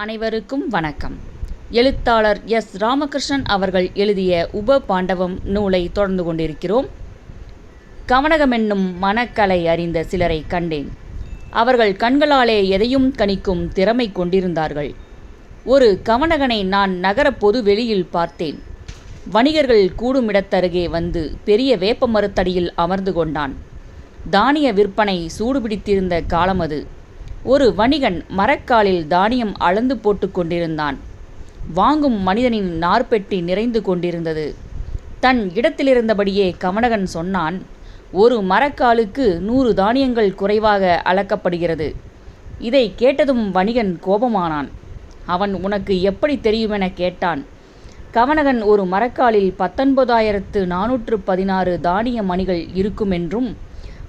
அனைவருக்கும் வணக்கம். எழுத்தாளர் எஸ். ராமகிருஷ்ணன் அவர்கள் எழுதிய உப பாண்டவம் நூலை தொடர்ந்து கொண்டிருக்கிறோம். கவனகமென்னும் மனக்கலை அறிந்த சிலரை கண்டேன். அவர்கள் கண்களாலே எதையும் கணிக்கும் திறமை கொண்டிருந்தார்கள். ஒரு கவனகனை நான் நகர பொது வெளியில் பார்த்தேன். வணிகர்கள் கூடுமிடத்தருகே வந்து பெரிய வேப்ப மரத்தடியில் அமர்ந்து கொண்டான். தானிய விற்பனை சூடுபிடித்திருந்த காலம் அது. ஒரு வணிகன் மரக்காலில் தானியம் அளந்து போட்டு கொண்டிருந்தான். வாங்கும் மனிதனின் நார்பெட்டி நிறைந்து கொண்டிருந்தது. தன் இடத்திலிருந்தபடியே கமனகன் சொன்னான் ஒரு மரக்காலுக்கு நூறு தானியங்கள் குறைவாக அளக்கப்படுகிறது. இதை கேட்டதும் வணிகன் கோபமானான். அவன் உனக்கு எப்படி தெரியுமென கேட்டான். கவனகன் ஒரு மரக்காலில் பத்தொன்பதாயிரத்து நானூற்று பதினாறு தானிய மணிகள் இருக்குமென்றும்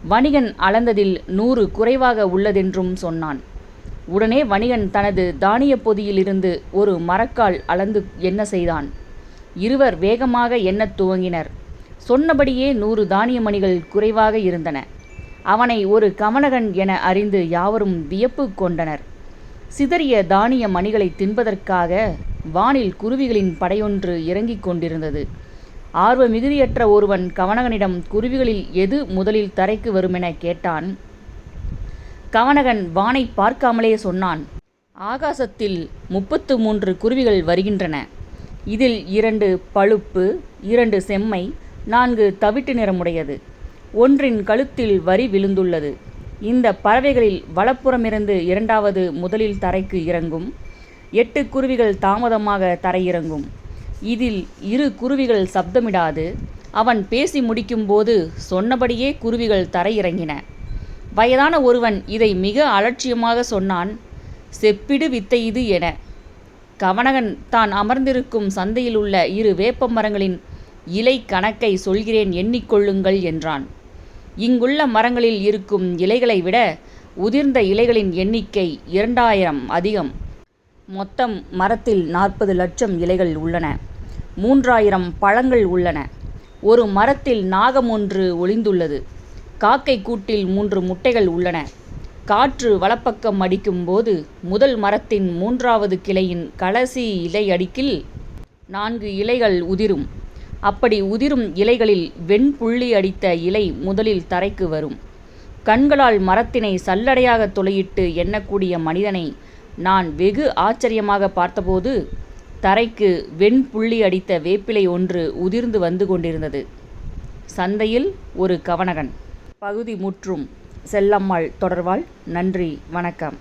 வணிகன் அளந்ததில் நூறு குறைவாக உள்ளதென்றும் சொன்னான். உடனே வணிகன் தனது தானிய பொதியிலிருந்து ஒரு மரக்கால் அளந்து என்ன செய்தான். இருவர் வேகமாக எண்ணத் துவங்கினர். சொன்னபடியே நூறு தானிய மணிகள் குறைவாக இருந்தன. அவனை ஒரு கவனகன் என அறிந்து யாவரும் வியப்பு கொண்டனர். சிதறிய தானிய மணிகளை தின்பதற்காக வானில் குருவிகளின் படையொன்று இறங்கிக் கொண்டிருந்தது. ஆர்வ மிகுதியற்ற ஒருவன் கவனகனிடம் குருவிகளில் எது முதலில் தரைக்கு வருமென கேட்டான். கவனகன் வானை பார்க்காமலே சொன்னான் ஆகாசத்தில் முப்பத்து மூன்று குருவிகள் வருகின்றன. இதில் இரண்டு பழுப்பு இரண்டு செம்மை நான்கு தவிட்டு நிறமுடையது. ஒன்றின் கழுத்தில் வரி விழுந்துள்ளது. இந்த பறவைகளில் வலப்புறமிருந்து இரண்டாவது முதலில் தரைக்கு இறங்கும். எட்டு குருவிகள் தாமதமாக தரையிறங்கும். இதில் இரு குருவிகள் சப்தமிடாது. அவன் பேசி முடிக்கும்போது சொன்னபடியே குருவிகள் தரையிறங்கின. வயதான ஒருவன் இதை மிக அலட்சியமாக சொன்னான் செப்பிடு வித்தை இது என. கவனகன் தான் அமர்ந்திருக்கும் சந்தையில் உள்ள இரு வேப்ப மரங்களின் இலை கணக்கை சொல்கிறேன் எண்ணிக்கொள்ளுங்கள் என்றான். இங்குள்ள மரங்களில் இருக்கும் இலைகளை விட உதிர்ந்த இலைகளின் எண்ணிக்கை இரண்டாயிரம் அதிகம். மொத்தம் மரத்தில் நாற்பது லட்சம் இலைகள் உள்ளன. மூன்றாயிரம் பழங்கள் உள்ளன. ஒரு மரத்தில் நாகம் ஒன்று ஒளிந்துள்ளது. காக்கை கூட்டில் மூன்று முட்டைகள் உள்ளன. காற்று வலப்பக்கம் அடிக்கும்போது முதல் மரத்தின் மூன்றாவது கிளையின் கடைசி இலையடிக்கில் நான்கு இலைகள் உதிரும். அப்படி உதிரும் இலைகளில் வெண்புள்ளி அடித்த இலை முதலில் தரைக்கு வரும். கண்களால் மரத்தினை சல்லடையாக துளையிட்டு எண்ணக்கூடிய மனிதனை நான் வெகு ஆச்சரியமாக பார்த்தபோது தரைக்கு வெண்புள்ளி அடித்த வேப்பிலை ஒன்று உதிர்ந்து வந்து கொண்டிருந்தது. சந்தையில் ஒரு கவனகன். பகுதி முற்றும். செல்லம்மாள் தொடர்வாள். நன்றி. வணக்கம்.